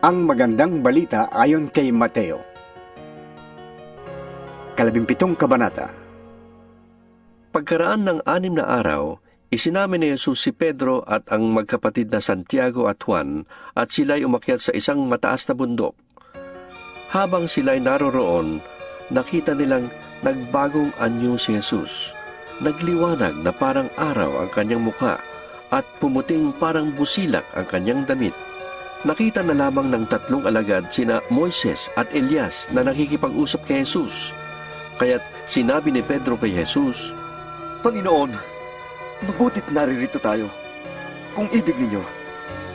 Ang magandang balita ayon kay Mateo. Kalabimpitong kabanata. Pagkaraan ng anim na araw, isinamin ni Jesus si Pedro at ang magkapatid na Santiago at Juan at sila'y umakyat sa isang mataas na bundok. Habang sila'y naroroon, nakita nilang nagbagong anyo si Jesus. Nagliwanag na parang araw ang kanyang mukha at pumuting parang busilak ang kanyang damit. Nakita na lamang ng tatlong alagad sina Moises at Elias na nakikipag-usap kay Jesus. Kaya't sinabi ni Pedro kay Jesus, Panginoon, mabutit naririto tayo. Kung ibig ninyo,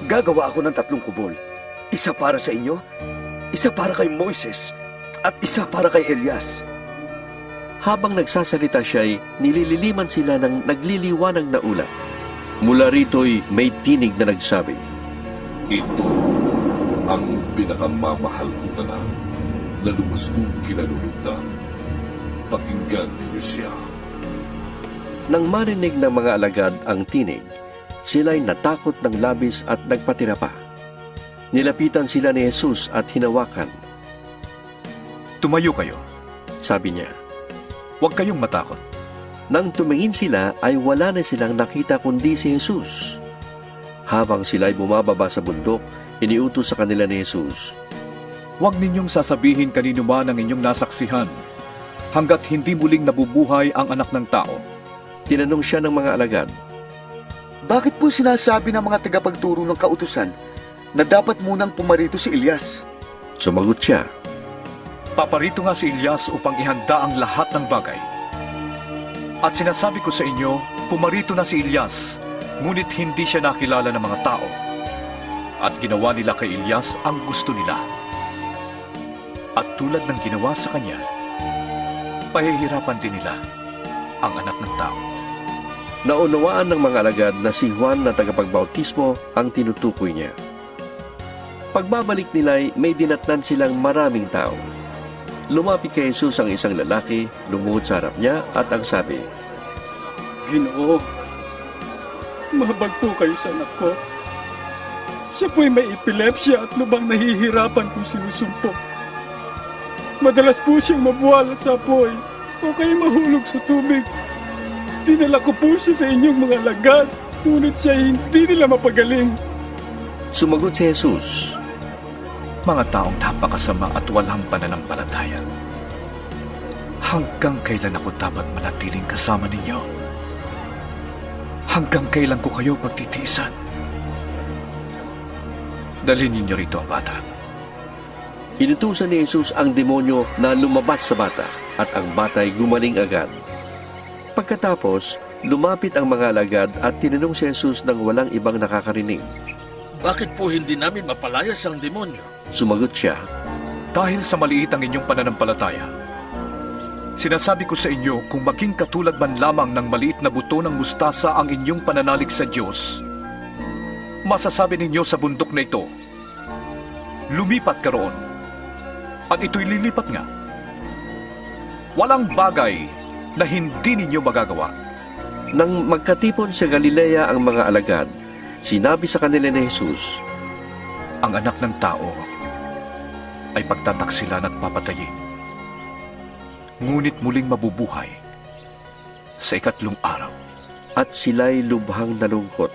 gagawa ako ng tatlong kubol. Isa para sa inyo, isa para kay Moises, at isa para kay Elias. Habang nagsasalita siya'y nilililiman sila ng nagliliwanag na ulap. Mula rito'y may tinig na nagsabi, Ito ang pinakamamahal kong anak na lubos kong kinalulugdan. Pakinggan ninyo siya. Nang marinig ng mga alagad ang tinig, sila'y natakot ng labis at nagpatira pa. Nilapitan sila ni Jesus at hinawakan. Tumayo kayo. Sabi niya, Huwag kayong matakot. Nang tumingin sila ay wala na silang nakita kundi si Jesus. Habang sila'y bumababa sa bundok, iniutos sa kanila ni Jesus, Huwag ninyong sasabihin kanino man ang inyong nasaksihan hanggat hindi muling nabubuhay ang anak ng tao. Tinanong siya ng mga alagad, Bakit po sinasabi ng mga tagapagturo ng kautusan na dapat munang pumarito si Elias? Sumagot siya, Paparito nga si Elias upang ihanda ang lahat ng bagay. At sinasabi ko sa inyo, pumarito na si Elias, ngunit hindi siya nakilala ng mga tao. At ginawa nila kay Elias ang gusto nila. At tulad ng ginawa sa kanya, pahihirapan din nila ang anak ng tao. Naunawaan ng mga alagad na si Juan na tagapagbautismo ang tinutukoy niya. Pagbabalik nila'y may dinatnan silang maraming tao. Lumapit kay Jesus ang isang lalaki, lumuhod sa harap niya at ang sabi, Ginoo, mahabag po kayo sa anak ko. Siya po'y may epilepsya at lubang nahihirapan kung sinusumpo. Madalas po siyang mabuwala sa apoy o kaya mahulog sa tubig. Dinala ko po siya sa inyong mga lagad, ngunit siya hindi nila mapagaling. Sumagot si Jesus, mga taong napakasama at walang pananampalataya. Hanggang kailan ako dapat manatiling kasama ninyo? Hanggang kailan ko kayo pagtitiisan? Dalhin ninyo rito ang bata. Inutusan ni Jesus ang demonyo na lumabas sa bata at ang bata'y gumaling agad. Pagkatapos, lumapit ang mga alagad at tinanong si Jesus ng walang ibang nakakarinig. Bakit po hindi namin mapalayas ang demonyo? Sumagot siya, Dahil sa maliit ang inyong pananampalataya, sinasabi ko sa inyo kung maging katulad man lamang ng maliit na buto ng mustasa ang inyong pananalig sa Diyos, masasabi ninyo sa bundok na ito, lumipat ka roon, at ito'y lilipat nga. Walang bagay na hindi ninyo magagawa. Nang magkatipon sa Galilea ang mga alagad, sinabi sa kanila ni Jesus, Ang anak ng tao ay pagtataksilan at papatayin. Ngunit muling mabubuhay sa ikatlong araw. at sila'y lubhang nalungkot.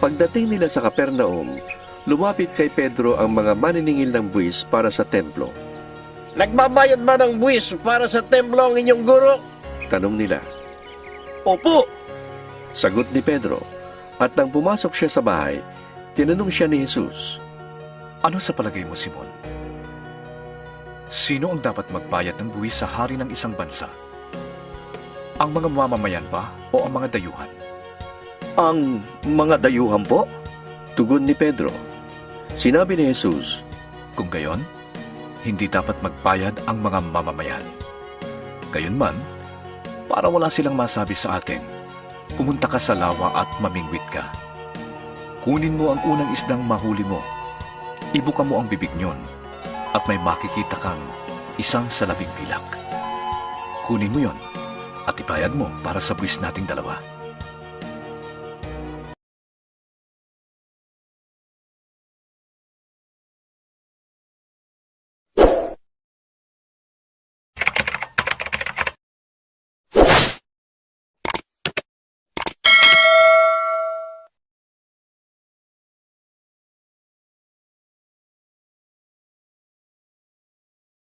Pagdating nila sa Kapernaum, lumapit kay Pedro ang mga maniningil ng buwis para sa templo. Nagbabayad ba ng buwis para sa templo ang inyong guro? Tanong nila, Opo, sagot ni Pedro. At nang pumasok siya sa bahay, tinanong siya ni Jesus, Ano sa palagay mo, Simon? Sino ang dapat magbayad ng buwis sa hari ng isang bansa? Ang mga mamamayan ba o ang mga dayuhan? ang mga dayuhan po. Tugon ni Pedro. Sinabi ni Jesus, Kung gayon, hindi dapat magbayad ang mga mamamayan. Gayunman, para wala silang masabi sa atin, pumunta ka sa lawa at mamingwit ka. Kunin mo ang unang isdang mahuli mo. Ibuka mo ang bibig niyon at may makikita kang isang salabing pilak. Kunin mo yon at ibayad mo para sa buwis nating dalawa.